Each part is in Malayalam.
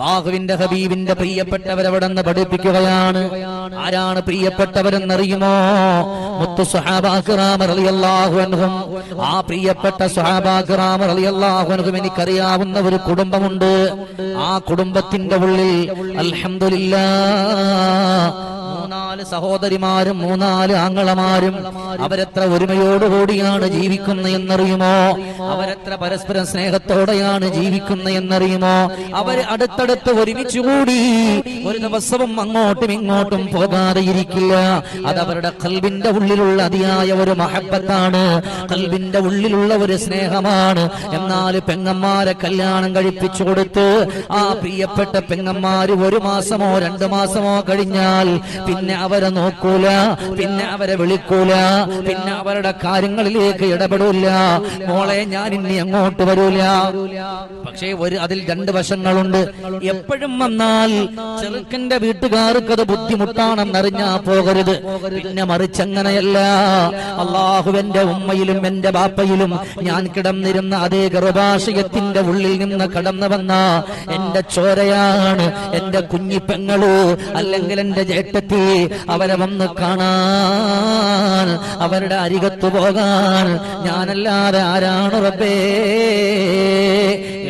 അള്ളാഹുവിന്റെ ഹബീബിന്റെ പ്രിയപ്പെട്ടവരവിടെ നിന്ന് പഠിപ്പിക്കുകയാണ്. ആരാണ് പ്രിയപ്പെട്ടവരെന്നറിയുമോ? മുത്തു അൻഹും. ആ പ്രിയപ്പെട്ട അൻഹും എനിക്കറിയാവുന്ന ഒരു കുടുംബമുണ്ട്. ആ കുടുംബത്തിന്റെ ഉള്ളിൽ അൽഹംദുലില്ലാ മൂന്നാൽ സഹോദരിമാരും മൂന്നാൽ ആങ്ങളമാരും അവരെത്ര ഒരുമയോടുകൂടിയാണ് ജീവിക്കുന്ന എന്നറിയുമോ? അവരെത്ര പരസ്പരം സ്നേഹത്തോടെയാണ് ജീവിക്കുന്ന എന്നറിയുമോ? അവർ അടുത്തടുത്ത് ഒരുമിച്ച് കൂടി ഒരു ദിവസവും അങ്ങോട്ടും ഇങ്ങോട്ടും പോകാതെ ഇരിക്കില്ല. അത് അവരുടെ കൽബിന്റെ ഉള്ളിലുള്ള അതിയായ ഒരു മഹബത്താണ്. കൽബിന്റെ ഉള്ളിലുള്ള ഒരു സ്നേഹമാണ്. എന്നാൽ പെങ്ങന്മാരെ കല്യാണം കഴിപ്പിച്ചു കൊടുത്ത് ആ പ്രിയപ്പെട്ട പെങ്ങന്മാര് ഒരു മാസമോ രണ്ടു മാസമോ കഴിഞ്ഞാൽ പിന്നെ അവരെ നോക്കൂല പിന്നെ അവരെ വിളിക്കൂല പിന്നെ അവരുടെ കാര്യങ്ങളിലേക്ക് ഇടപെടൂല. മോളെ ഞാൻ ഇനി അങ്ങോട്ട് വരൂല. പക്ഷേ ഒരു അതിൽ രണ്ട് വശങ്ങളുണ്ട്. എപ്പോഴും വന്നാൽ ചെറുക്കന്റെ വീട്ടുകാർക്ക് അത് ബുദ്ധിമുട്ടാണെന്നറിഞ്ഞാ പോകരുത്. പിന്നെ മറിച്ചങ്ങനെയല്ല അള്ളാഹുവിന്റെ ഉമ്മയിലും എന്റെ ബാപ്പയിലും ഞാൻ കിടന്നിരുന്ന അതേ ഗർഭാശയത്തിന്റെ ഉള്ളിൽ നിന്ന് കടന്നു വന്ന എന്റെ ചോരയാണ് എന്റെ കുഞ്ഞിപ്പെങ്ങളോ അല്ലെങ്കിൽ എന്റെ ജേട്ടത്തി. അവരെ വന്ന് കാണാൻ അവരുടെ അരികത്ത് പോകാൻ. ഞാനല്ലാതെ ആരാണ് റബ്ബേ?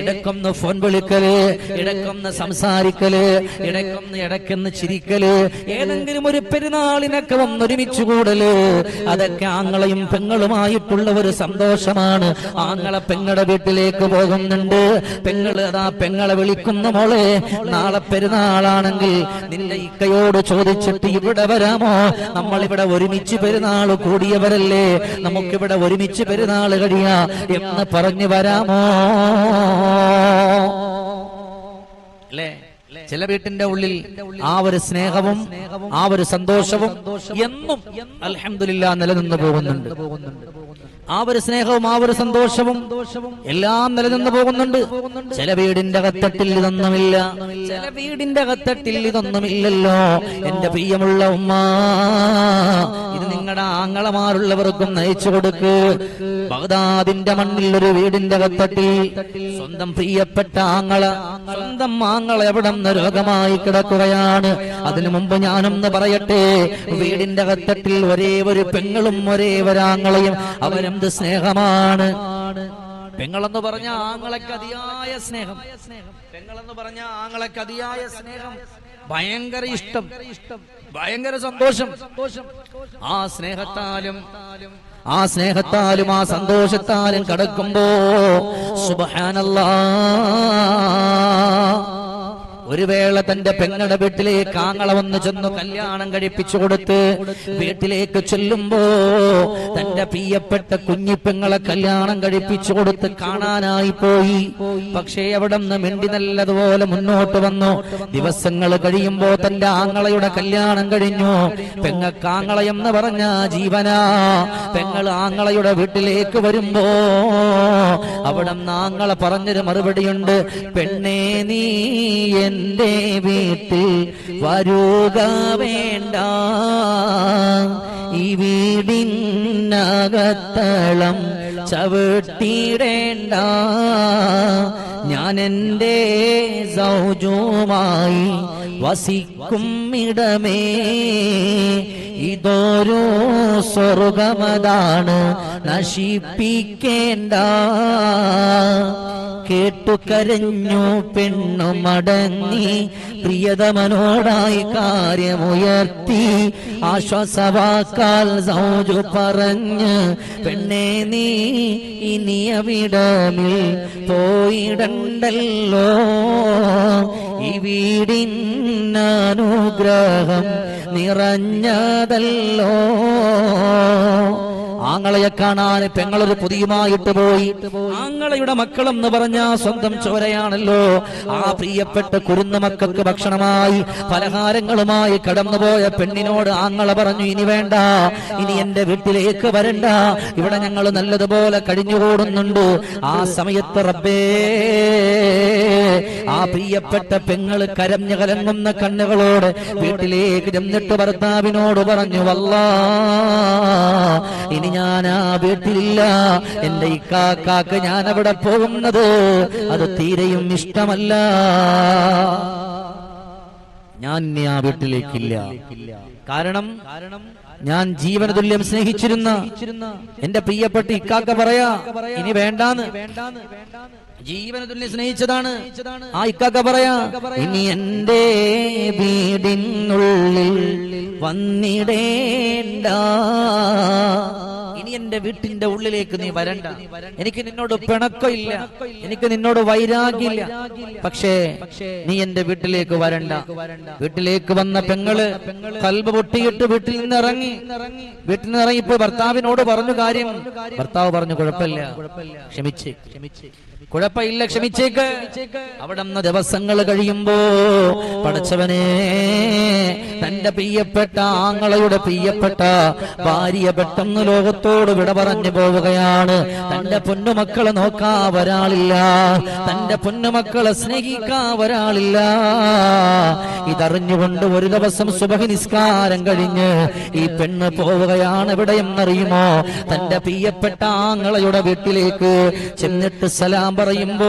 ഇടക്കൊന്ന് ഫോൺ വിളിക്കൽ ഇടക്കൊന്ന് സംസാരിക്കൽ ഇടക്കൊന്ന് ഇടക്കൊന്ന് ചിരിക്കൽ ഏതെങ്കിലും ഒരു പെരുന്നാളിനൊക്കെ ഒന്നൊരുമിച്ച് കൂടൽ. അതൊക്കെ ആങ്ങളെയും പെങ്ങളുമായിട്ടുള്ള ഒരു സന്തോഷമാണ്. ആങ്ങളെ പെങ്ങളുടെ വീട്ടിലേക്ക് പോകുന്നുണ്ട്. പെങ്ങൾ അതാ പെങ്ങളെ വിളിക്കുന്ന മോളെ. നാളെ പെരുന്നാളാണെങ്കിൽ നിന്റെ ഇക്കയോട് ചോദിച്ചിട്ട് ഇവിടെ വരാമോ? നമ്മൾ ഇവിടെ ഒരുമിച്ച് പെരുന്നാൾ കൂടിയവരല്ലേ? നമുക്കിവിടെ ഒരുമിച്ച് പെരുന്നാൾ കഴിയാ എന്ന് പറഞ്ഞു വരാമോ? അല്ലേ? ചില വീട്ടിന്റെ ഉള്ളിൽ ആ ഒരു സ്നേഹവും ആ ഒരു സന്തോഷവും എന്നും അലഹമില്ല നിലനിന്ന് പോകുന്നുണ്ട്. ആ ഒരു സ്നേഹവും ആ ഒരു സന്തോഷവും എല്ലാം നിലനിന്ന് പോകുന്നുണ്ട്. ചില വീടിന്റെ കത്തട്ടിൽ ഇതൊന്നുമില്ല. ചില വീടിന്റെ കത്തട്ടിൽ ഇതൊന്നുമില്ലല്ലോ. എന്റെ പ്രിയമുള്ള ഉമ്മ ഇത് നിങ്ങളുടെ ആങ്ങളമാരുള്ളവർക്കും നയിച്ചു കൊടുക്ക്. ബഗ്ദാദിന്റെ മണ്ണിൽ ഒരു വീടിന്റെ കത്തട്ടിൽ സ്വന്തം പ്രിയപ്പെട്ട ആങ്ങള സ്വന്തം ആങ്ങള എവിടെ നിന്ന് രോഗമായി കിടക്കുകയാണ്. അതിനു മുമ്പ് ഞാനൊന്ന് പറയട്ടെ വീടിന്റെ കത്തട്ടിൽ ഒരേ ഒരു പെങ്ങളും ഒരേ ഒരാങ്ങളയും അവരെന്ത് സ്നേഹമാണ്. പെങ്ങളെന്ന് പറഞ്ഞ ആങ്ങളൊക്കെ അതിയായ സ്നേഹം. പെങ്ങളെന്ന് പറഞ്ഞ ആങ്ങളൊക്കെ അതിയായ സ്നേഹം. ഭയങ്കര ഇഷ്ടം. ഭയങ്കര സന്തോഷം. ആ സ്നേഹത്താലും ആ സ്നേഹത്താലും. ആ സന്തോഷത്താലും കടക്കുമ്പോ സുബഹാനല്ലാ. ഒരു വേള തന്റെ പെങ്ങളുടെ വീട്ടിലേക്ക് ആങ്ങള വന്ന് ചെന്നു കല്യാണം കഴിപ്പിച്ചു കൊടുത്ത് വീട്ടിലേക്ക് ചെല്ലുമ്പോ തന്റെ പ്രിയപ്പെട്ട കുഞ്ഞിപ്പെങ്ങളെ കല്യാണം കഴിപ്പിച്ചു കൊടുത്ത് കാണാനായി പോയി. പക്ഷേ അവിടെ നിന്ന് മിണ്ടി നല്ലതുപോലെ മുന്നോട്ട് വന്നു. ദിവസങ്ങൾ കഴിയുമ്പോ തന്റെ ആങ്ങളയുടെ കല്യാണം കഴിഞ്ഞു. പെങ്ങക്കാങ്ങള ആങ്ങളയെന്ന് പറഞ്ഞ ജീവനാ. പെങ്ങൾ ആങ്ങളയുടെ വീട്ടിലേക്ക് വരുമ്പോ അവിടെ ആങ്ങളെ പറഞ്ഞൊരു മറുപടിയുണ്ട്. പെണ്ണേ നീ എന്റെ വീട്ടിൽ വരുക വേണ്ട. ഈ വീടിനകത്തളം ചവിട്ടിടേണ്ട. ഞാൻ എന്റെ സൗജുമായി വസിക്കും ഇടമേ. ഇതൊരു സ്വർഗമതാണ്. നശിപ്പിക്കേണ്ട. കേട്ടു കരഞ്ഞു പെണ്ണു മടങ്ങി പ്രിയതമനോടായി കാര്യമുയർത്തി ആശ്വാസവാക്കാൽ സൗജു പറഞ്ഞ് പെണ്ണെ നീ ഇനിയവിടമിൽ പോയിടണ്ടല്ലോ. ഈ വീടിനനുഗ്രഹം നിറഞ്ഞതല്ലോ ആങ്ങളയെ കാണാൻ പെങ്ങളൊരു പുതിയുമായിട്ട് പോയി. ആങ്ങളയുടെ മക്കളെന്ന് പറഞ്ഞ സ്വന്തം ചോരയാണല്ലോ. ആ പ്രിയപ്പെട്ട കുരുന്ന മക്കൾക്ക് ഭക്ഷണമായി പലഹാരങ്ങളുമായി കടന്നുപോയ പെണ്ണിനോട് ആങ്ങളെ പറഞ്ഞു ഇനി വേണ്ട ഇനി എന്റെ വീട്ടിലേക്ക് വരണ്ട. ഇവിടെ ഞങ്ങൾ നല്ലതുപോലെ കഴിഞ്ഞുകൂടുന്നുണ്ട്. ആ സമയത്ത് റബ്ബേ ആ പ്രിയപ്പെട്ട പെങ്ങൾ കരഞ്ഞു കലങ്ങുന്ന കണ്ണുകളോട് വീട്ടിലേക്ക് ചെന്നിട്ട് ഭർത്താവിനോട് പറഞ്ഞു വല്ലാ ഇനി ഞാൻ ആ വീട്ടിലില്ല. എന്റെ ഇക്കാക്കാക്ക് ഞാൻ അവിടെ പോകുന്നത്. അത് തീരെയും ഇഷ്ടമല്ല. ഞാൻ ഇനി ആ വീട്ടിലേക്കില്ല. കാരണം ഞാൻ ജീവന തുല്യം സ്നേഹിച്ചിരുന്ന എന്റെ പ്രിയപ്പെട്ട ഇക്കാക്ക പറയാ ഇനി വേണ്ടാന്ന്. ജീവന തുല്യം സ്നേഹിച്ചതാണ്. ആ ഇക്കാക്ക പറയാ ഇനി എന്റെ വീടിനുള്ളിൽ വന്നിടേണ്ട. ഇനി എന്റെ വീട്ടിന്റെ ഉള്ളിലേക്ക് നീ വരണ്ട. എനിക്ക് നിന്നോട് പിണക്കമില്ല. എനിക്ക് നിന്നോട് വൈരാഗ്യമില്ല. പക്ഷേ നീ എന്റെ വീട്ടിലേക്ക് വരണ്ട. വീട്ടിലേക്ക് വന്ന പെങ്ങൾ കൽബ് പൊട്ടിയിട്ട് വീട്ടിൽ നിന്ന് ഇറങ്ങി വീട്ടിൽ നിന്ന് ഇറങ്ങിപ്പോ ഭർത്താവിനോട് പറഞ്ഞു കാര്യം. ഭർത്താവ് പറഞ്ഞു കുഴപ്പമില്ല. ക്ഷമിച്ച്. ക്ഷമിച്ച് കുഴപ്പമില്ല ക്ഷമിച്ചേക്ക്. അവിടെ നിന്ന് ദിവസങ്ങൾ കഴിയുമ്പോ പടച്ചവനെ തന്റെ പ്രിയപ്പെട്ട ആങ്ങളയുടെ പ്രിയപ്പെട്ട ഭാര്യ പെട്ടെന്ന് ലോകത്തോട് വിട പറഞ്ഞു പോവുകയാണ്. തന്റെ പൊന്നുമക്കളെ നോക്കാ ഒരാളില്ല. തന്റെ പൊന്നുമക്കളെ സ്നേഹിക്കാ ഒരാളില്ല. ഇതറിഞ്ഞുകൊണ്ട് ഒരു ദിവസം സുബഹി നിസ്കാരം കഴിഞ്ഞ് ഈ പെണ്ണ് പോവുകയാണ് എവിടെയെന്നറിയുമോ? തന്റെ പ്രിയപ്പെട്ട ആങ്ങളയുടെ വീട്ടിലേക്ക് ചെന്നിട്ട് സലാം പറയുമ്പോ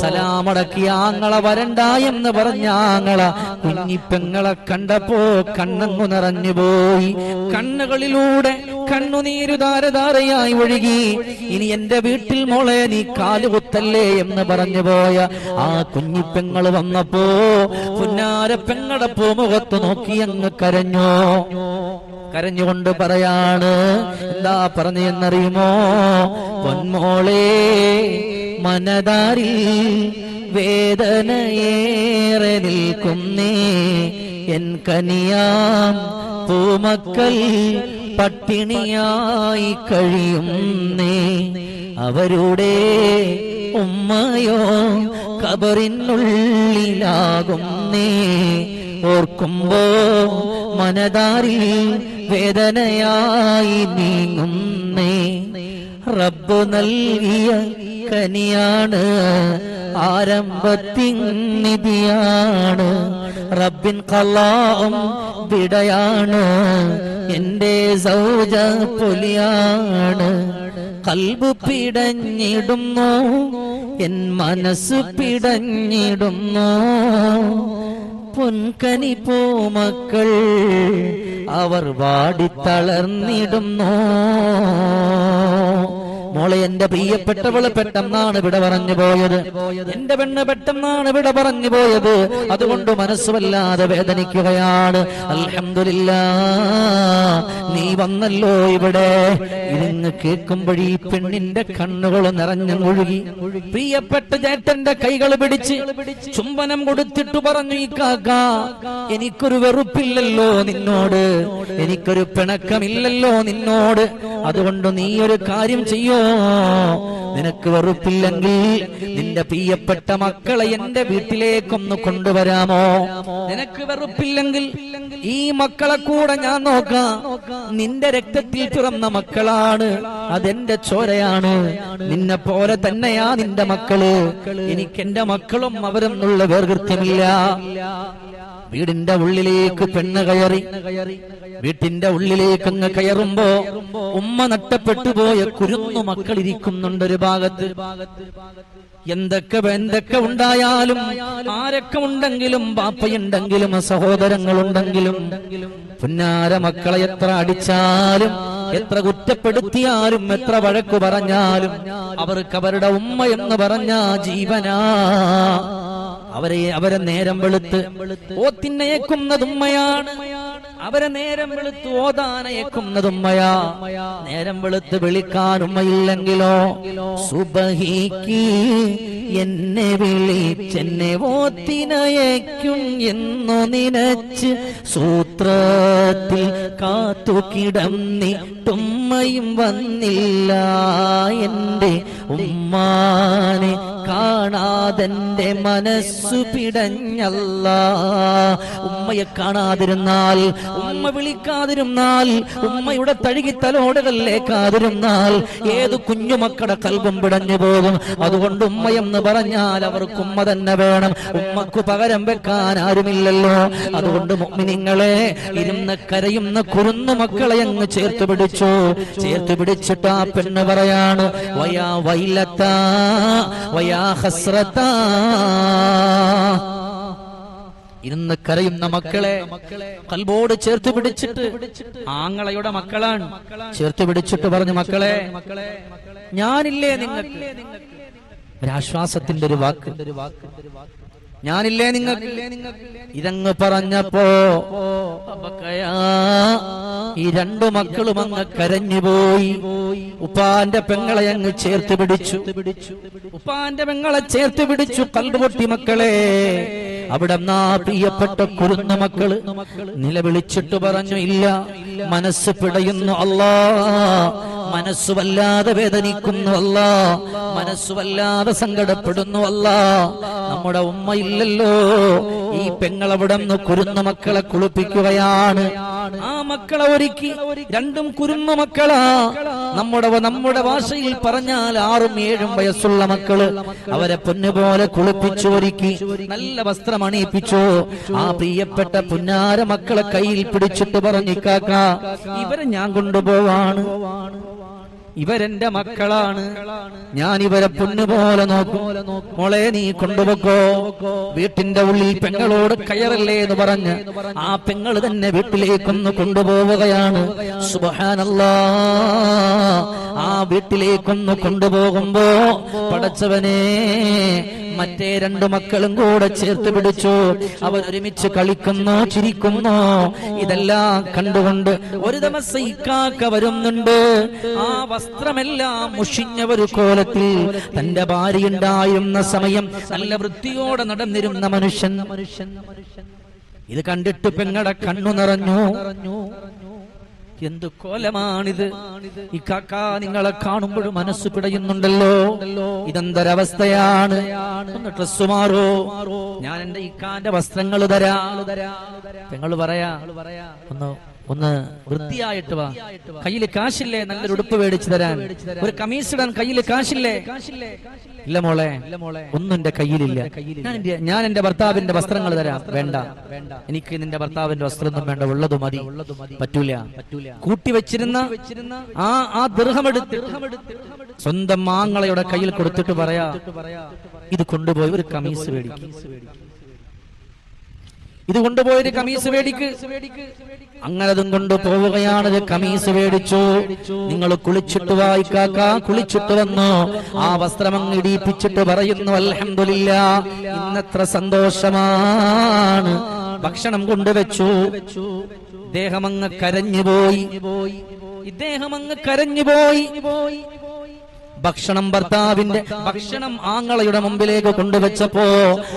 സലാമടക്കി ആങ്ങള വരണ്ട എന്ന് പറഞ്ഞ ആങ്ങള കുഞ്ഞിപ്പെങ്ങളെ കണ്ടപ്പോ കണ്ണങ്ങു നിറഞ്ഞു പോയി. കണ്ണുകളിലൂടെ കണ്ണുനീരു ധാരധാരയായി ഒഴുകി. ഇനി എന്റെ വീട്ടിൽ മോളെ നീ കാലുകുത്തല്ലേ എന്ന് പറഞ്ഞു പോയ ആ കുഞ്ഞിപ്പെങ്ങൾ വന്നപ്പോ പുന്നാര പെങ്ങളുടെ പൂമുഖത്ത് നോക്കി അങ്ങ് കരഞ്ഞോ. കരഞ്ഞുകൊണ്ട് പറയാണ് എന്താ പറഞ്ഞു എന്നറിയുമോ പൊന്മോളെ മനതാരിൽ വേദനയേറെ നിൽക്കുന്നേ. എൻ കനിയാം പൂമക്കൾ പട്ടിണിയായി കഴിയുന്നേ. അവരുടെ ഉമ്മയോ കബറിനുള്ളിലാകുന്നേ ഓർക്കുമ്പോ മനതാരിൽ വേദനയായി നീങ്ങുന്നേ. റബ്ബ് നൽകിയ കനിയാണ് ആരംഭത്തിൻ നിധിയാണ്. റബ്ബിൻ കലാം വിടയാണ് എന്റെ സൗജ പൊലിയാണ്. കൽബ് പിടഞ്ഞിടുന്നു എൻ മനസ്സ് പിടഞ്ഞിടുന്നു. പൊൻകനി പൂമക്കൾ അവർ വാടിത്തളർന്നിടുന്നു മോളെ എന്റെ പ്രിയപ്പെട്ടവൾ പെട്ടെന്നാണ് ഇവിടെ പറഞ്ഞു പോയത്. എന്റെ പെണ്ണ് പെട്ടെന്നാണ് ഇവിടെ പറഞ്ഞു പോയത്. അതുകൊണ്ട് മനസ്സുവല്ലാതെ വേദനിക്കുകയാണ്. അലഹമില്ല നീ വന്നല്ലോ ഇവിടെ. ഇരുന്ന് കേൾക്കുമ്പോഴീ പെണ്ണിന്റെ കണ്ണുകൾ നിറഞ്ഞു മുഴുകി. പ്രിയപ്പെട്ട ചേട്ടന്റെ കൈകൾ പിടിച്ച് ചുംബനം കൊടുത്തിട്ട് പറഞ്ഞു ഈ കാക്ക എനിക്കൊരു വെറുപ്പില്ലല്ലോ നിന്നോട്. എനിക്കൊരു പിണക്കമില്ലല്ലോ നിന്നോട്. അതുകൊണ്ട് നീ ഒരു കാര്യം ചെയ്യോ? നിനക്ക് വെറുപ്പില്ലെങ്കിൽ നിന്റെ പ്രിയപ്പെട്ട മക്കളെ എന്റെ വീട്ടിലേക്കൊന്ന് കൊണ്ടുവരാമോ? നിനക്ക് വെറുപ്പില്ലെങ്കിൽ ഈ മക്കളെ കൂടെ ഞാൻ നോക്കാം. നിന്റെ രക്തത്തിൽ പിറന്ന മക്കളാണ്. അതെന്റെ ചോരയാണ്. നിന്നെ പോലെ തന്നെയാ നിന്റെ മക്കൾ. എനിക്ക് എന്റെ മക്കളും ഉള്ള വേർകൃത്യമില്ല വീടിന്റെ ഉള്ളിലേക്ക് പെണ്ണ് കയറി. വീട്ടിന്റെ ഉള്ളിലേക്ക് അങ്ങ് കയറുമ്പോ ഉമ്മ നട്ടപ്പെട്ടു പോയ കുരുന്നു മക്കൾ ഇരിക്കുന്നുണ്ട് ഒരു ഭാഗത്ത്. എന്തൊക്കെ എന്തൊക്കെ ഉണ്ടായാലും ആരൊക്കെ ഉണ്ടെങ്കിലും ബാപ്പയുണ്ടെങ്കിലും സഹോദരങ്ങളുണ്ടെങ്കിലും പുന്നാര മക്കളെ എത്ര അടിച്ചാലും എത്ര കുറ്റപ്പെടുത്തിയാലും എത്ര വഴക്കു പറഞ്ഞാലും അവർക്ക് അവരുടെ ഉമ്മ എന്ന് പറഞ്ഞ ജീവനാ. അവരെ അവരെ നേരം വെളുത്ത് ഓത്തിനയക്കുന്നത് ഉമ്മയാണ്. അവരെ നേരം വെളുത്ത് ഓതാനയക്കുന്നതുമ്മയാ. നേരം വെളുത്ത് വിളിക്കാൻ ഉമ്മയില്ലെങ്കിലോ സുബഹിക്ക് എന്നെ വിളിച്ചെന്നെ ഓത്തിനയക്കും എന്നു നിനച്ച് സൂത്രത്തിൽ കാത്തു കിടന്നിട്ടുമ്മയും വന്നില്ല. എന്റെ ഉമ്മാനെ കാണാതെന്റെ മനസ്സു പിടഞ്ഞല്ല. ഉമ്മയെ കാണാതിരുന്നാൽ ഉമ്മ വിളിക്കാതിരുന്നാൽ ഉമ്മയുടെ തഴുകി തലോടുകളിലേക്കാതിരുന്നാൽ ഏത് കുഞ്ഞുമക്കളുടെ കൽബും പിടഞ്ഞു പോകും. അതുകൊണ്ട് ഉമ്മയെന്ന് പറഞ്ഞാൽ അവർക്ക് ഉമ്മ തന്നെ വേണം. ഉമ്മക്ക് പകരം വെക്കാൻ ആരുമില്ലല്ലോ. അതുകൊണ്ട് മുഅ്മിനീങ്ങളെ ഇരുന്ന് കരയുന്ന കുരുന്നു മക്കളെ അങ്ങ് ചേർത്ത് പിടിച്ചു. ചേർത്ത് പിടിച്ചിട്ട് ആ പെണ്ണ് പറയാണ് വയാ വൈലത്താ വയാ ഹസ്രത്താ. ഇരുന്ന് കരയുന്ന മക്കളെ കൽബോട് ചേർത്ത് പിടിച്ചിട്ട് ആങ്ങളയുടെ മക്കളാണ്. ചേർത്ത് പിടിച്ചിട്ട് പറഞ്ഞു മക്കളെ ഞാനില്ലേ നിങ്ങൾക്ക് ഒരാശ്വാസത്തിന്റെ ഒരു വാക്ക്. ഞാനില്ലേ നിങ്ങൾ ഇതങ്ങ് പറഞ്ഞപ്പോ ഈ രണ്ടു മക്കളും അങ്ങ് കരഞ്ഞുപോയി. ഉപ്പാന്റെ പെങ്ങളെ അങ്ങ് ചേർത്ത് പിടിച്ചു. ഉപ്പാന്റെ പെങ്ങളെ ചേർത്ത് പിടിച്ചു കൽബുപൊട്ടി മക്കളെ. അവിടെ പ്രിയപ്പെട്ട കുരുന്ന മക്കൾ നിലവിളിച്ചിട്ട് പറഞ്ഞു ഇല്ല മനസ്സ് പിടയുന്നു അല്ലാ. മനസ്സ് വല്ലാതെ വേദനിക്കുന്നു അല്ല. മനസ്സ് വല്ലാതെ സങ്കടപ്പെടുന്നു അല്ല. നമ്മുടെ ഉമ്മയില്ലല്ലോ ഈ പെങ്ങളവിടെ നിന്ന് കുരുന്ന മക്കളെ കുളിപ്പിക്കുകയാണ്. ആ മക്കളെ ഒരുക്കി. രണ്ടും കുരുന്ന മക്കളാ. നമ്മുടെ നമ്മുടെ ഭാഷയിൽ പറഞ്ഞാൽ ആറും ഏഴും വയസ്സുള്ള മക്കൾ അവരെ പൊന്നുപോലെ കുളിപ്പിച്ചു ഒരുക്കി. നല്ല വസ്ത്രം അണിയിപ്പിച്ചു. ആ പ്രിയപ്പെട്ട പുന്നാര മക്കളെ കയ്യിൽ പിടിച്ചിട്ട് പറഞ്ഞിക്കാക്ക ഇവരെ ഞാൻ കൊണ്ടുപോവാണ്. ഇവരെന്റെ മക്കളാണ്. ഞാൻ ഇവരെ പൊന്നുപോലെ നോക്കും. മോളെ നീ കൊണ്ടുപോക്കോ. വീട്ടിന്റെ ഉള്ളിൽ പെങ്ങളോട് കയറല്ലേ എന്ന് പറഞ്ഞ് ആ പെങ്ങൾ തന്നെ വീട്ടിലേക്കൊന്ന് കൊണ്ടുപോവുകയാണ്. സുബഹാനല്ലാ. ആ വീട്ടിലേക്കൊന്ന് കൊണ്ടുപോകുമ്പോ പടച്ചവനെ മറ്റേ രണ്ടു മക്കളും കൂടെ ചേർത്ത് പിടിച്ചു. അവർ ഒരുമിച്ച് കളിക്കുന്നു ചിരിക്കുന്നു. ഇതെല്ലാം കണ്ടുകൊണ്ട് ഒരു ദിവസം ഇക്കാക്ക വരുന്നുണ്ട്. ആ വസ്ത്രമെല്ലാം മുഷിഞ്ഞ ഒരു കോലത്തിൽ തന്റെ ഭാര്യ ഉണ്ടായിരുന്ന സമയം നല്ല വൃത്തിയോടെ നടന്നിരുന്ന മനുഷ്യൻ മനുഷ്യൻ. ഇത് കണ്ടിട്ട് പെങ്ങടെ കണ്ണു നിറഞ്ഞു. എന്ത് കോലമാണിത്? ഈ കാക്ക നിങ്ങളെ കാണുമ്പോഴും മനസ്സ് പിടയുന്നുണ്ടല്ലോ. ഇതെന്തൊരവസ്ഥയാണ്? ഒന്ന് ഡ്രസ് മാറോ? ഞാൻ എന്റെ ഇക്കാന്റെ വസ്ത്രങ്ങൾ തരാ. നിങ്ങൾ പറയാ. ഒന്ന് ഒന്ന് വൃത്തിയായിട്ട് വാ. കയ്യിൽ കാശില്ലേ? നല്ലൊരു ഉടുപ്പ് മേടിച്ചു തരാൻ. ഒരു കമീസ് ഇടാൻ കയ്യിൽ കാശില്ലേ? ഇല്ല മോളെ. ഒന്നും എന്റെ കയ്യിലില്ല. ഞാൻ എന്റെ ഭർത്താവിന്റെ വസ്ത്രങ്ങൾ തരാം. വേണ്ട. എനിക്ക് നിന്റെ ഭർത്താവിന്റെ വസ്ത്രമൊന്നും വേണ്ട. ഉള്ളത് മതി. പറ്റൂല. കൂട്ടി വെച്ചിരുന്ന ആ ആ ദൃഹമെടുത്ത് സ്വന്തം മാങ്ങളയുടെ കയ്യിൽ കൊടുത്തിട്ട് പറയാ ഇത് കൊണ്ടുപോയി ഒരു കമീസ് മേടിക്കും. ഇത് കൊണ്ടുപോയൊരു കമീസ് മേടിക്ക്. അങ്ങനതും കൊണ്ടുപോവുകയാണ് കമീസ് മേടിച്ചു. നിങ്ങൾ കുളിച്ചിട്ട് വായിക്കാക്ക കുളിച്ചിട്ട് വന്നു. ആ വസ്ത്രം അങ്ങ് ഇടിയിപ്പിച്ചിട്ട് പറയുന്നു അൽഹംദുലില്ല ഇന്നത്ര സന്തോഷമാണ്. ഭക്ഷണം കൊണ്ടുവച്ചു ഇദ്ദേഹം അങ്ങ് കരഞ്ഞുപോയി. ഇദ്ദേഹം അങ്ങ് കരഞ്ഞുപോയി. ഭക്ഷണം ഭർത്താവിന്റെ ഭക്ഷണം ആങ്ങളയുടെ മുമ്പിലേക്ക് കൊണ്ടുവച്ചപ്പോ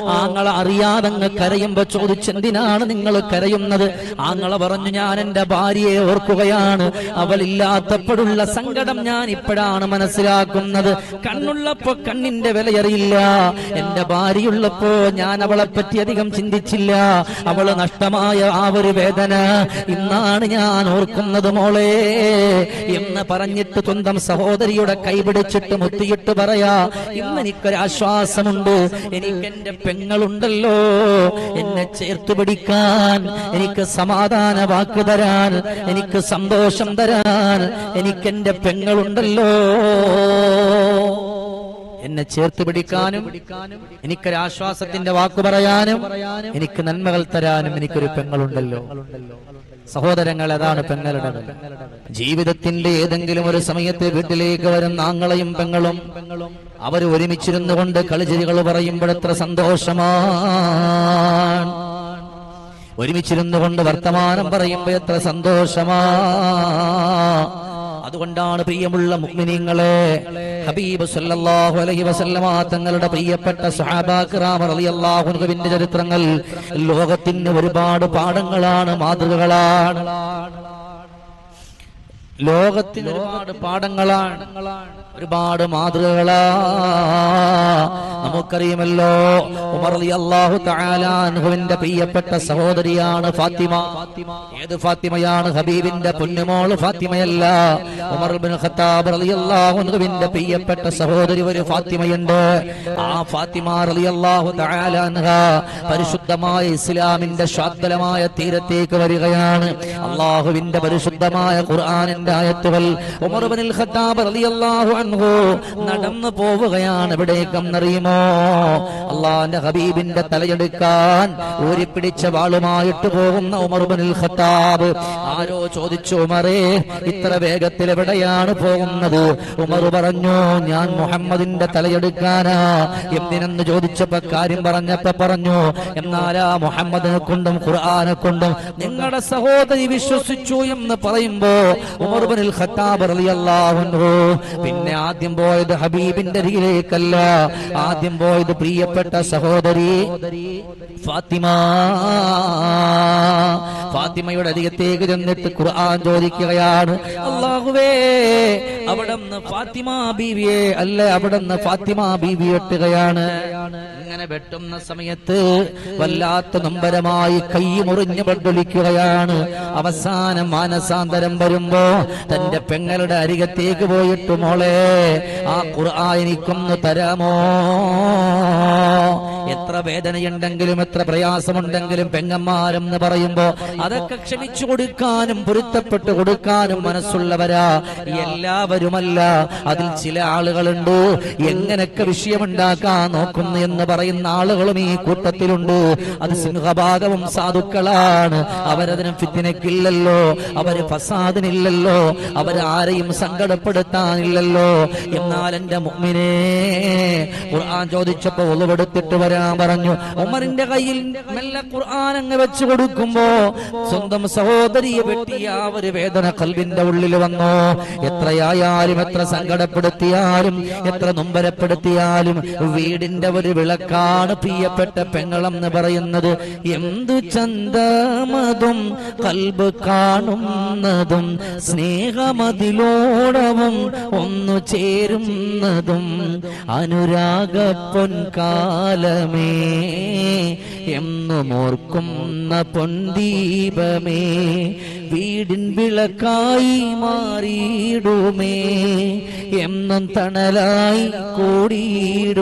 ആങ്ങള അറിയാതെ കരയുമ്പോ ചോദിച്ചെന്തിനാണ് നിങ്ങൾ കരയുന്നത്? ആങ്ങള പറഞ്ഞു ഞാൻ എന്റെ ഭാര്യയെ ഓർക്കുകയാണ്. അവളില്ലാത്തപ്പോഴുള്ള സങ്കടം ഞാൻ ഇപ്പോഴാണ് മനസ്സിലാക്കുന്നത്. കണ്ണുള്ളപ്പോ കണ്ണിന്റെ വിലയറിയില്ല. എന്റെ ഭാര്യയുള്ളപ്പോ ഞാൻ അവളെ പറ്റി അധികം ചിന്തിച്ചില്ല. അവൾ നഷ്ടമായ ആ ഒരു വേദന ഇന്നാണ് ഞാൻ ഓർക്കുന്നത് മോളെ. എന്ന് പറഞ്ഞിട്ട് സ്വന്തം സഹോദരിയുടെ കൈപിടിച്ചിട്ട് മുത്തിയിട്ട് പറയാ ഇന്ന് എനിക്കൊരാശ്വാസമുണ്ട്. എനിക്ക് എന്റെ പെങ്ങളുണ്ടല്ലോ. എന്നെ ചേർത്ത് പിടിക്കാൻ എനിക്ക് സമാധാന വാക്ക് തരാൻ എനിക്ക് സന്തോഷം തരാൻ എനിക്കെന്റെ പെങ്ങളുണ്ടല്ലോ. എന്നെ ചേർത്ത് പിടിക്കാനും എനിക്കൊരാശ്വാസത്തിന്റെ വാക്ക് പറയാനും എനിക്ക് നന്മകൾ തരാനും എനിക്കൊരു പെങ്ങളുണ്ടല്ലോ. സഹോദരങ്ങൾ അതാണ് പെങ്ങളുടെ ജീവിതത്തിന്റെ ഏതെങ്കിലും ഒരു സമയത്ത് വീട്ടിലേക്ക് വരും നാങ്ങളെയും പെങ്ങളും അവർ ഒരുമിച്ചിരുന്നു കൊണ്ട് കളിചിരികൾ പറയുമ്പോൾ എത്ര സന്തോഷമാണ്. ഒരുമിച്ചിരുന്നു കൊണ്ട് വർത്തമാനം പറയുമ്പോൾ എത്ര സന്തോഷമാ. അതുകൊണ്ടാണ് പ്രിയമുള്ള മുഗ്മിനിങ്ങളെ ഹബീബ് സല്ലല്ലാഹു അലൈഹി വസല്ലമ തങ്ങളുടെ പ്രിയപ്പെട്ട അൻഹുവിന്റെ ചരിത്രങ്ങൾ ലോകത്തിന് ഒരുപാട് പാഠങ്ങളാണ് മാതൃകകളാണ്. ലോകത്തിന് ഒരുപാട് പാഠങ്ങളാണ്. ഒരുപാട് മാതൃകകളാ. നമുക്കറിയുമല്ലോ ഉമർ അള്ളാഹു തആലാൻഹുവിന്റെ പ്രിയപ്പെട്ട സഹോദരിയാണ് ഫാത്തിമ. ഏത് ഫാത്തിമയാണ്? ഹബീബിന്റെ പൊന്നുമോൾ ഫാത്തിമയല്ല. ഉമർ ബിൻ ഖത്താബ് റളിയല്ലാഹു അൻഹുവിന്റെ പ്രിയപ്പെട്ട സഹോദരി ഒരു ഫാത്തിമയുണ്ട്. ആ ഫാത്തിമ റളിയല്ലാഹു തആല അൻഹ പരിശുദ്ധമായ ഇസ്ലാമിന്റെ ശാദ്വലമായ തീരത്തേക്ക് വരികയാണ്. അള്ളാഹുവിന്റെ പരിശുദ്ധമായ ഖുർആനിന്റെ ആയത്തുകൾ. ഉമർ ബിൻ ഖത്താബ് റളിയല്ലാഹു അൻഹു നടന്നു പോവുകയാണ് എവിടേക്കെന്നറിയുമോ അള്ളാന്റെ ഹബീബിന്റെ തലയെടുക്കാൻ ഊരിപ്പിടിച്ച വാളുമായിട്ട് പോകുന്ന ഉമർബനിൽ ഖത്താബ് ആരോ ചോദിച്ചു ഉമറേ ഇത്ര വേഗത്തിൽ എവിടെയാണ് പോകുന്നത്? ഉമർ പറഞ്ഞു ഞാൻ മുഹമ്മദിന്റെ തലയെടുക്കാനാ. എന്തിനെന്ന് ചോദിച്ചപ്പോ കാര്യം പറഞ്ഞപ്പോ പറഞ്ഞു എന്നാലാ മുഹമ്മദിനെ കൊണ്ടും ഖുർആാനെ കൊണ്ടും നിങ്ങളുടെ സഹോദരി വിശ്വസിച്ചു എന്ന് പറയുമ്പോ ഉമർബനിൽ ഖത്താബ് റളിയല്ലാഹു അൻഹു പിന്നെ ആദ്യം പോയത് ഹബീബിന്റെ അരികിലേക്കല്ല. ആദ്യം പോയത് പ്രിയപ്പെട്ട സഹോദരി ഫാത്തിമ. ഫാത്തിമയുടെ അരികത്തേക്ക് ചെന്നിട്ട് ഖുർആൻ ചോദിക്കുകയാണ്. അള്ളാഹുവേ അവിടെ ഫാത്തിമ ബീവിയെ അല്ല അവിടുന്ന് ഫാത്തിമ ബീവി വെട്ടുകയാണ്. ഇങ്ങനെ വെട്ടുന്ന സമയത്ത് വല്ലാത്ത നമ്പരമായി കൈ മുറിഞ്ഞു പണ്ടൊലിക്കുകയാണ് അവസാനം മാനസാന്തരം വരുമ്പോ തന്റെ പെങ്ങളുടെ അരികത്തേക്ക് പോയിട്ട് മോളെ ആ ഖുർആൻ എനിക്കൊന്ന് തരാമോ? എത്ര വേദനയുണ്ടെങ്കിലും എത്ര പ്രയാസമുണ്ടെങ്കിലും പെങ്ങന്മാരെന്ന് പറയുമ്പോ അതൊക്കെ ക്ഷമിച്ചു കൊടുക്കാനും പൊരുത്തപ്പെട്ട് കൊടുക്കാനും മനസ്സുള്ളവരാ. എല്ലാവരുമല്ല. അതിൽ ചില ആളുകളുണ്ട്. എങ്ങനെയൊക്കെ വിഷയമുണ്ടാക്കാൻ നോക്കുന്നു എന്ന് പറയുന്ന ആളുകളും ഈ കൂട്ടത്തിലുണ്ട്. അത് സിംഹഭാഗവും സാധുക്കളാണ്. അവരതിന് ഫിത്തിനക്കില്ലല്ലോ. അവർ ഫസാദിനില്ലല്ലോ. അവരാരെയും സങ്കടപ്പെടുത്താനില്ലല്ലോ. എന്നാൽ എന്റെ മുമ്മിനെ ഖുർആൻ ചോദിച്ചപ്പോ ഒളിവെടുത്തിട്ട് വരാൻ പറഞ്ഞു. ഉമറിന്റെ കയ്യിൽ മെല്ലെ ഖുർആൻ അങ്ങ് വെച്ച് കൊടുക്കുമ്പോ സ്വന്തം സഹോദരിയെ വെട്ടിയ ആ ഒരു വേദന കൽവിന്റെ ഉള്ളിൽ വന്നു. എത്രയായാലും എത്ര സങ്കടപ്പെടുത്തിയാലും എത്ര നൊമ്പരപ്പെടുത്തിയാലും വീടിന്റെ ഒരു വിളക്കാണ് പ്രിയപ്പെട്ട പെങ്ങളെന്ന് പറയുന്നത്. എന്തു ചന്തമതും കൽബ് കാണുന്നതും സ്നേഹമതിലോടവും ഒന്നു ചേരുന്നതും അനുരാഗ പൊൻകാലമേ എന്നും ഓർക്കുന്ന പൊൻദീപമേ. വീടിൻ വിളക്കായി മാറിയിടുമേ. എന്നും തണലായി കൂടിയിടുമേ.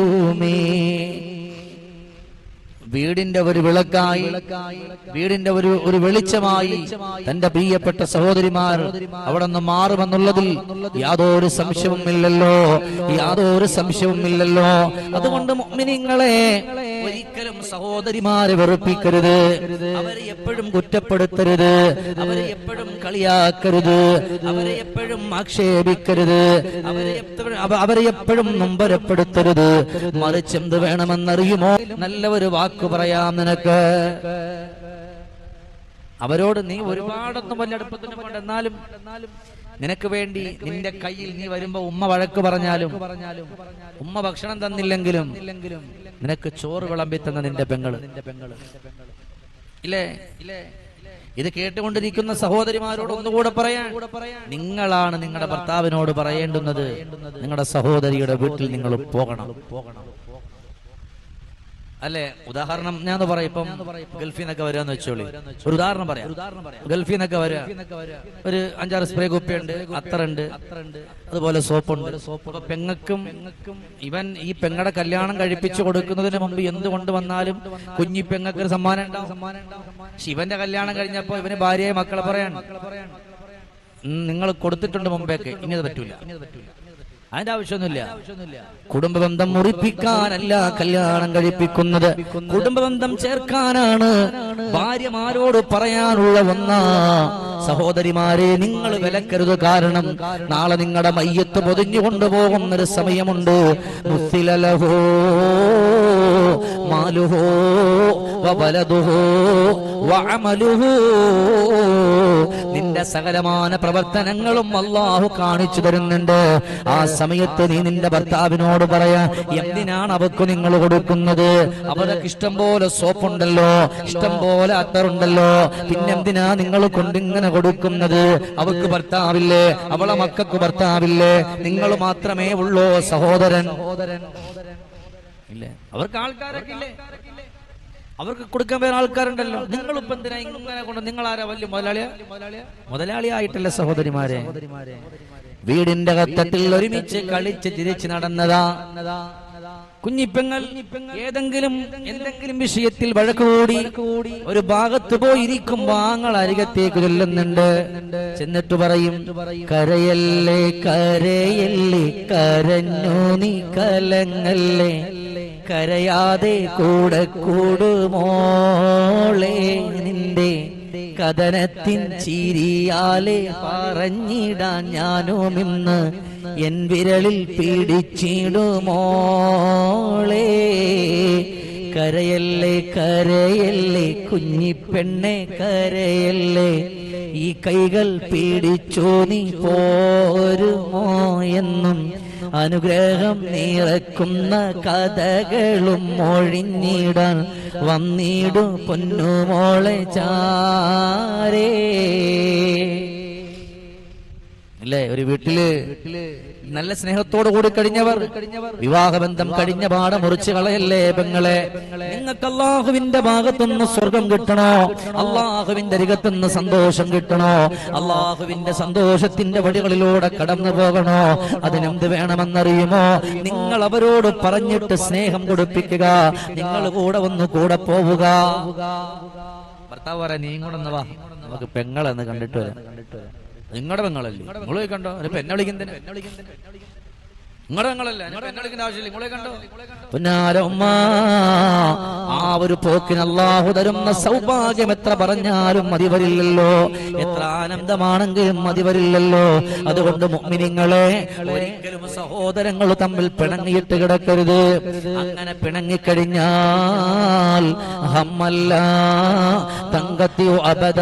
വീടിന്റെ ഒരു വിളക്കായി വീടിന്റെ ഒരു ഒരു വെളിച്ചമായി തന്റെ പ്രിയപ്പെട്ട സഹോദരിമാർ അവിടെ നിന്ന് മാറുമെന്നുള്ളതിൽ യാതൊരു സംശയവും ഇല്ലല്ലോ യാതൊരു സംശയവും ഇല്ലല്ലോ അതുകൊണ്ട് മുഅ്മിനീങ്ങളെ ഒരിക്കലും സഹോദരിമാരെ വെറുപ്പിക്കരുത്. അവരെ എപ്പോഴും കുറ്റപ്പെടുത്തരുത്. അവരെ എപ്പോഴും കളിയാക്കരുത്. അവരെ എപ്പോഴും ആക്ഷേപിക്കരുത്. അവരെ അവരെ എപ്പോഴും നൊമ്പരപ്പെടുത്തരുത്. മറിച്ച് എന്ത് വേണമെന്നറിയുമോ? നല്ല ഒരു വാക്ക് പറയാം നിനക്ക്. അവരോട് നീ ഒരുപാടൊന്നും വലിയ അടുപ്പത്തിന് കൊണ്ട് എന്നാലും നിനക്ക് വേണ്ടി നിന്റെ കയ്യിൽ നീ വരുമ്പോ ഉമ്മ വഴക്ക് പറഞ്ഞാലും ഉമ്മ ഭക്ഷണം തന്നില്ലെങ്കിലും നിനക്ക് ചോറ് വിളമ്പി തന്ന നിന്റെ പെങ്ങൾ. ഇല്ലേ? ഇത് കേട്ടുകൊണ്ടിരിക്കുന്ന സഹോദരിമാരോട് ഒന്നുകൂടെ പറയാൻ. നിങ്ങളാണ് നിങ്ങളുടെ ഭർത്താവിനോട് പറയേണ്ടുന്നത്. നിങ്ങളുടെ സഹോദരിയുടെ വീട്ടിൽ നിങ്ങൾ പോകണം. പോകണം അല്ലെ? ഉദാഹരണം ഞാൻ പറയാം. ഇപ്പം ഗൾഫിൽ നിന്നൊക്കെ വരാന്ന് വെച്ചോളി. ഒരു ഉദാഹരണം പറയാം. ഗൾഫിൽ നിന്നൊക്കെ വരാ. ഒരു അഞ്ചാറ് സ്പ്രേ കുപ്പിയുണ്ട് അത്തറുണ്ട് അതുപോലെ സോപ്പുണ്ട്. ഉണ്ട് പെങ്ങക്കും ഇവൻ ഈ പെങ്ങടെ കല്യാണം കഴിപ്പിച്ചു കൊടുക്കുന്നതിന് മുമ്പ് എന്ത് കൊണ്ടുവന്നാലും കുഞ്ഞി പെങ്ങക്ക് ഒരു സമ്മാനം ഉണ്ടാവും. ശിവന്റെ കല്യാണം കഴിഞ്ഞപ്പോ ഇവന് ഭാര്യയെ മക്കളെ പറയാൻ നിങ്ങൾ കൊടുത്തിട്ടുണ്ട് മുമ്പേക്ക്. ഇനി അത് പറ്റൂല. അതിന്റെ ആവശ്യമൊന്നുമില്ല. കുടുംബബന്ധം മുറിപ്പിക്കാനല്ല കല്യാണം കഴിപ്പിക്കുന്നത്. കുടുംബബന്ധം ചേർക്കാനാണ് ഭാര്യമാരോട് പറയാനുള്ള ഒന്നാ സഹോദരിമാരെ നിങ്ങൾ വിലക്കരുത്. കാരണം നാളെ നിങ്ങളുടെ മയ്യത്ത് പൊതിഞ്ഞു കൊണ്ടുപോകുന്ന ഒരു സമയമുണ്ട് വഅമലുഹു. നിന്റെ സകലമാന പ്രവർത്തനങ്ങളും അള്ളാഹു കാണിച്ചു തരുന്നുണ്ട്. ആ സമയത്ത് നീ നിന്റെ ഭർത്താവിനോട് പറയാ എന്തിനാണ് അവക്ക് നിങ്ങൾ കൊടുക്കുന്നത്? അവർക്ക് ഇഷ്ടം പോലെ സോപ്പുണ്ടല്ലോ ഇഷ്ടം പോലെ അത്തറുണ്ടല്ലോ. പിന്നെന്തിനാ നിങ്ങൾ കൊണ്ടിങ്ങനെ കൊടുക്കുന്നത്? അവക്ക് ഭർത്താവില്ലേ? അവളെ മക്കൾക്ക് ഭർത്താവില്ലേ? നിങ്ങൾ മാത്രമേ ഉള്ളൂ സഹോദരൻ? ഇല്ലേ? അവർക്ക് ആൾക്കാരൊക്കെ അവർക്ക് കൊടുക്കാൻ വേറെ ആൾക്കാരുണ്ടല്ലോ. നിങ്ങൾ ഇപ്പൊ എന്തിനാ ഇങ്ങനെ കൊണ്ട് നിങ്ങൾ ആരാ വലിയ മുതലാളിയാ? മുതലാളിയായിട്ടല്ല സഹോദരിമാരെ? വീടിന്റെ കത്തത്തിൽ ഒരുമിച്ച് കളിച്ച് തിരിച്ചു നടന്നതാ. കുഞ്ഞിപ്പെങ്ങൾ ഏതെങ്കിലും എന്തെങ്കിലും വിഷയത്തിൽ വഴക്ക് കൂടി ഒരു ഭാഗത്ത് പോയിരിക്കുമ്പോ ആങ്ങൾ അരികത്തേക്ക് ചെല്ലുന്നുണ്ട്. ചെന്നിട്ട് പറയും കരയല്ലേ കരയല്ലേ കരഞ്ഞോ നീ കലങ്ങല്ലേ കരയാതെ കൂടെ കൂടുമോളേ നിന്റെ കഥനത്തിൻ ചിരിയാലെ പറഞ്ഞിടാൻ ഞാനും ഇന്ന് എൻ വിരളിൽ പീഡിച്ചിടുമോളേ കരയല്ലേ കരയല്ലേ കുഞ്ഞിപ്പെണ്ണെ കരയല്ലേ? ഈ കൈകൾ പിടിച്ചോ നീ പോരുമോ എന്നും അനുഗ്രഹം നിറക്കുന്ന കഥകളും ഒഴിഞ്ഞിടാൻ വന്നിടും പൊന്നുമോളെ ചാരേ. അല്ലേ? ഒരു വീട്ടിൽ നല്ല സ്നേഹത്തോടു കൂടി കഴിഞ്ഞവർ. വിവാഹബന്ധം കഴിഞ്ഞ പാട മുറിച്ച് കളയല്ലേ പെങ്ങളെ? നിങ്ങൾക്ക് അള്ളാഹുവിന്റെ ഭാഗത്തുനിന്ന് സ്വർഗം കിട്ടണോ? അള്ളാഹുവിന്റെ അരികത്തുനിന്ന് സന്തോഷം കിട്ടണോ? അള്ളാഹുവിന്റെ സന്തോഷത്തിന്റെ വടികളിലൂടെ കടന്നു പോകണോ? അതിനെന്ത് വേണമെന്നറിയുമോ? നിങ്ങൾ അവരോട് പറഞ്ഞിട്ട് സ്നേഹം കൊടുപ്പിക്കുക. നിങ്ങൾ കൂടെ ഒന്ന് കൂടെ പോവുക. ഭർത്താവ് പറയാ നീ കൂടെ വാ. നമുക്ക് പെങ്ങളെന്ന് കണ്ടിട്ട് വരാം. നിങ്ങളുടെ പെങ്ങളല്ലേ? നിങ്ങൾ കണ്ടോ? എന്നെ വിളിക്കുന്നതിന് എന്നെ പെങ്ങളല്ലേ ഞാൻ പെന്നെ വിളിക്കേണ്ട ആവശ്യമില്ല. നിങ്ങളെ കണ്ടോ? പുന്നാരമ്മ ആ ഒരു പോക്കിന് അള്ളാഹു തരുന്ന സൗഭാഗ്യം എത്ര പറഞ്ഞാലും മതി വരില്ലല്ലോ എത്ര ആനന്ദമാണെങ്കിലും മതി വരില്ലല്ലോ അതുകൊണ്ട് മുഗ്മിനിങ്ങളെ ഒരിക്കലും സഹോദരങ്ങൾ തമ്മിൽ പിണങ്ങിയിട്ട് കിടക്കരുത്. അങ്ങനെ പിണങ്ങിക്കഴിഞ്ഞാൽ ഹമ്മല്ല തങ്കത്തിയോ അബദ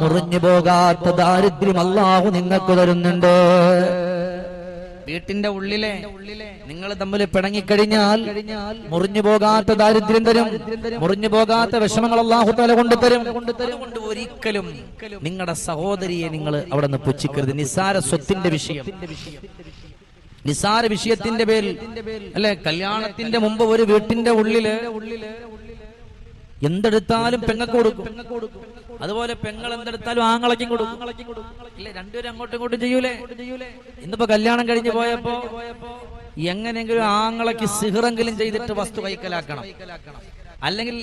മുറിഞ്ഞു പോകാത്ത ദാരിദ്ര്യം അള്ളാഹു നിങ്ങൾക്ക് തരുന്നുണ്ട്. വീട്ടിന്റെ ഉള്ളിലെ നിങ്ങൾ തമ്മിൽ പിണങ്ങിക്കഴിഞ്ഞാൽ മുറിഞ്ഞു പോകാത്ത ദാരിദ്ര്യം തരും. മുറിഞ്ഞു പോകാത്ത വിഷമങ്ങൾ അള്ളാഹു തല കൊണ്ടുതരും കൊണ്ട് ഒരിക്കലും നിങ്ങളുടെ സഹോദരിയെ നിങ്ങൾ അവിടെ നിന്ന് പുച്ഛിക്കരുത്. നിസാര സ്വത്തിന്റെ വിഷയം. നിസാര വിഷയത്തിന്റെ പേരിൽ അല്ലെ? കല്യാണത്തിന്റെ മുമ്പ് ഒരു വീട്ടിന്റെ ഉള്ളിൽ എന്തെടുത്താലും പെങ്ങൾക്ക് കൊടുക്കും. അതുപോലെ പെങ്ങൾ എന്തെടുത്താലും ആങ്ങളക്കും കൊടുക്കും. ഇല്ലേ രണ്ടുപേരും അങ്ങോട്ടും ഇങ്ങോട്ടും ചെയ്യൂലേ? ഇന്നിപ്പോ കല്യാണം കഴിഞ്ഞു പോയപ്പോ എങ്ങനെയെങ്കിലും ആങ്ങളക്ക് സിഹറെങ്കിലും ചെയ്തിട്ട് വസ്തു കൈക്കലാക്കണം. അല്ലെങ്കിൽ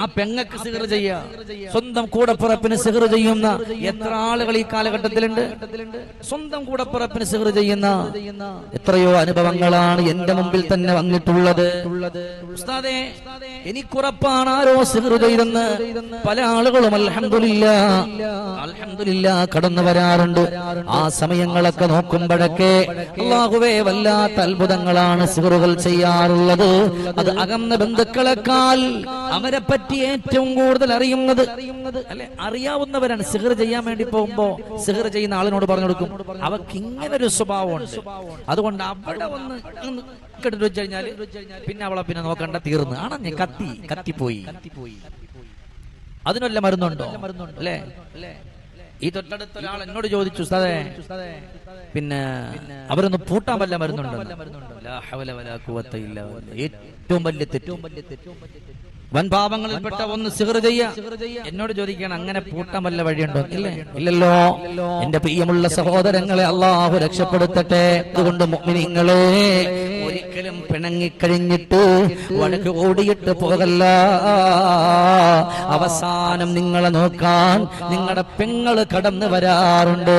ആ പെങ്ങക്ക് സിഹർ ചെയ്യുക സ്വന്തം കൂടപ്പിറപ്പിന് സിഹർ ചെയ്യുന്ന എത്ര ആളുകൾ ഈ കാലഘട്ടത്തിലുണ്ട്? സ്വന്തം കൂടപ്പിറപ്പിന് സിഹർ ചെയ്യുന്ന എത്രയോ അനുഭവങ്ങളാണ് എന്റെ മുമ്പിൽ തന്നെ വന്നിട്ടുള്ളത്. ഉസ്താദേ എനിക്കുറപ്പാണ് ആരോ സിഹർ ചെയ്തെന്ന്. പല ആളുകളും അലഹമില്ല അലഹമില്ല കടന്നു വരാറുണ്ട്. ആ സമയങ്ങളൊക്കെ നോക്കുമ്പോഴൊക്കെ അള്ളാഹുവേ വല്ലാത്ത അത്ഭുതങ്ങളാണ് സിഹറുകൾ ചെയ്യാറുള്ളത്. അത് അകന്ന ബന്ധുക്കളെക്കാൾ അവരെ പറ്റി ഏറ്റവും കൂടുതൽ അറിയുന്നത് അല്ലെ അറിയാവുന്നവരാണ്. സിഹർ ചെയ്യാൻ വേണ്ടി പോകുമ്പോ സിഹർ ചെയ്യുന്ന ആളിനോട് പറഞ്ഞു കൊടുക്കും. അവർക്ക് ഇങ്ങനെ ഒരു സ്വഭാവമുണ്ട്. അതുകൊണ്ട് അവിടെ വന്ന് കെട്ടിട്ട് വെച്ച് കഴിഞ്ഞാൽ പിന്നെ അവളെ പിന്നെ നോക്കണ്ട തീർന്ന്. ആണഞ്ഞ് കത്തി കത്തിപ്പോയി. അതിനല്ല മരുന്നുണ്ടോ? അല്ലേ? ഈ തൊട്ടടുത്ത ഒരാൾ എന്നോട് ചോദിച്ചു ഉസ്താദേ പിന്നെ അവരൊന്ന് പൂട്ടാൻ വല്ല മരുന്നുണ്ടോ? ഏറ്റവും വലിയ തെറ്റും. വലിയ തെറ്റും. വൻ പാപങ്ങളിൽപ്പെട്ട ഒന്ന് സിഹർ ചെയ്യ. എന്നോട് ചോദിക്കണം അങ്ങനെ പൂട്ടമല്ല വല്ല വഴിയുണ്ടോ? ഇല്ലേ? ഇല്ലല്ലോ. എന്റെ പ്രിയമുള്ള സഹോദരങ്ങളെ അള്ളാഹു രക്ഷപ്പെടുത്തട്ടെ. അതുകൊണ്ട് മുഅ്മിനീങ്ങളെ ഒരിക്കലും പിണങ്ങിക്കഴിഞ്ഞിട്ട് വഴക്ക് ഓടിയിട്ട് പോകല്ല. അവസാനം നിങ്ങളെ നോക്കാൻ നിങ്ങളുടെ പെങ്ങൾ കടന്നു വരാറുണ്ട്.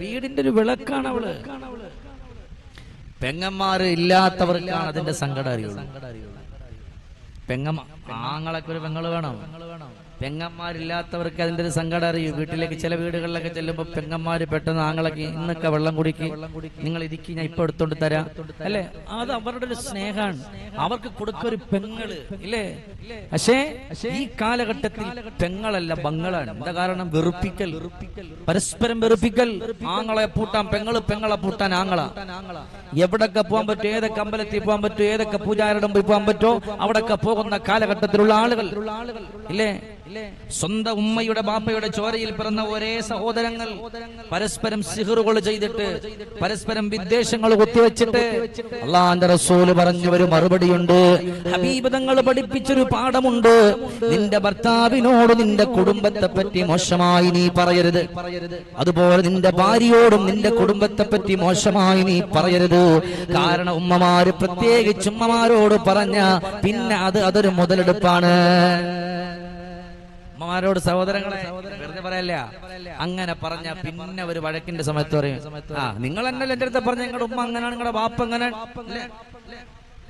വീടിന്റെ ഒരു വിളക്കാണ് അവൾ. പെങ്ങന്മാര് ഇല്ലാത്തവർക്കാണ് അതിന്റെ സങ്കടം അറിയുള്ളൂ പെങ്ങമ്മ. ആങ്ങളൊക്കെ ഒരു പെങ്ങൾ വേണം. പെങ്ങന്മാരില്ലാത്തവർക്ക് അതിന്റെ ഒരു സങ്കടം അറിയൂ. വീട്ടിലേക്ക് ചില വീടുകളിലൊക്കെ ചെല്ലുമ്പോ പെങ്ങന്മാര് പെട്ടെന്ന് ആങ്ങളൊക്കെ ഇന്നൊക്കെ വെള്ളം കുടിക്ക്. നിങ്ങൾ ഇരിക്കി ഞാൻ ഇപ്പൊ എടുത്തോണ്ട് തരാം. അല്ലെ? അത് അവരുടെ ഒരു സ്നേഹമാണ് അവർക്ക് കൊടുക്കൊരു പെങ്ങൾ. ഇല്ലേ? പക്ഷേ ഈ കാലഘട്ടത്തിൽ പെങ്ങളല്ല ബംഗളാണ്. എന്താ കാരണം? വെറുപ്പിക്കൽ. പരസ്പരം വെറുപ്പിക്കൽ. ആങ്ങളെ പൂട്ടാൻ പെങ്ങൾ പെങ്ങളെ പൂട്ടാൻ ആങ്ങള. എവിടൊക്കെ പോകാൻ പറ്റും? ഏതൊക്കെ അമ്പലത്തിൽ പോകാൻ പറ്റും? ഏതൊക്കെ പൂജാരുടെ പോയി പോകാൻ പറ്റുമോ അവിടൊക്കെ പോകുന്ന കാലഘട്ടത്തിലുള്ള ആളുകൾ. ഇല്ലേ? സ്വന്തം ഉമ്മയുടെ ബാപ്പയുടെ ചോരയിൽ പിറന്ന ഒരേ സഹോദരങ്ങൾ പരസ്പരം സിഹറുകൾ ചെയ്തിട്ട് പരസ്പരം വിദ്വേഷങ്ങൾ കുത്തിവെച്ചിട്ട് അള്ളാന്റെ റസൂൽ പറഞ്ഞു ഒരു മറുപടിയുണ്ട്. ഹബീബതങ്ങൾ പഠിപ്പിച്ചൊരു പാഠമുണ്ട്. നിന്റെ ഭർത്താവിനോട് നിന്റെ കുടുംബത്തെ പറ്റി മോശമായി നീ പറയരുത്. അതുപോലെ നിന്റെ ഭാര്യയോടും നിന്റെ കുടുംബത്തെ പറ്റി മോശമായി നീ പറയരുത്. കാരണം ഉമ്മമാര് പ്രത്യേകിച്ച് ഉമ്മമാരോട് പറഞ്ഞ പിന്നെ അത് അതൊരു മുതലെടുപ്പാണ്. ഉമ്മമാരോട് സഹോദരങ്ങളെ വെറുതെ പറയല്ല. അങ്ങനെ പറഞ്ഞ പിന്നെ ഒരു വഴക്കിന്റെ സമയത്ത് പറയും. ആ നിങ്ങൾ എന്നല്ല എന്റെ അടുത്ത് പറഞ്ഞ? നിങ്ങളുടെ ഉമ്മ അങ്ങനെയാണ് നിങ്ങളുടെ ബാപ്പ അങ്ങനെ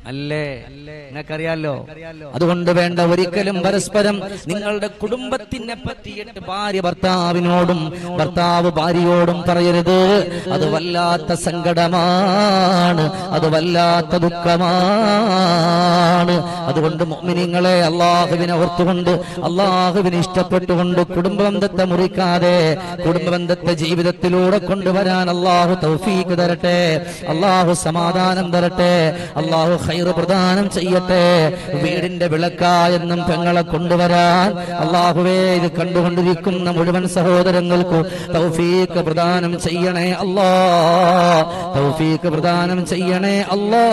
അല്ലേ? നിങ്ങൾക്കറിയാലോ? അതുകൊണ്ട് വേണ്ട ഒരിക്കലും പരസ്പരം നിങ്ങളുടെ കുടുംബത്തിനെ പറ്റിയിട്ട് ഭാര്യ ഭർത്താവിനോടും ഭർത്താവ് ഭാര്യയോടും പറയരുത്. അത് വല്ലാത്ത സങ്കടമാണ്. അത് വല്ലാത്ത ദുഃഖമാണ്. അതുകൊണ്ട് മോമിനിങ്ങളെ അള്ളാഹുവിനെ ഓർത്തുകൊണ്ട് അള്ളാഹുവിനെ ഇഷ്ടപ്പെട്ടുകൊണ്ട് കുടുംബബന്ധത്തെ മുറിക്കാതെ കുടുംബബന്ധത്തെ ജീവിതത്തിലൂടെ കൊണ്ടുവരാൻ അള്ളാഹു തൗഫീക്ക് തരട്ടെ. അള്ളാഹു സമാധാനം തരട്ടെ. അള്ളാഹു ഖൈർ പ്രദാനം ചെയ്യട്ടെ. വീടിന്റെ വിളക്കായെന്നും പെങ്ങളെ കൊണ്ടുവരാൻ അള്ളാഹുവേ ഇത് കണ്ടുകൊണ്ടിരിക്കുന്ന മുഴുവൻ സഹോദരങ്ങൾക്കും തൗഫീക്ക് പ്രദാനം ചെയ്യണേ അല്ലാ. തൗഫീക്ക് പ്രദാനം ചെയ്യണേ അല്ലാ.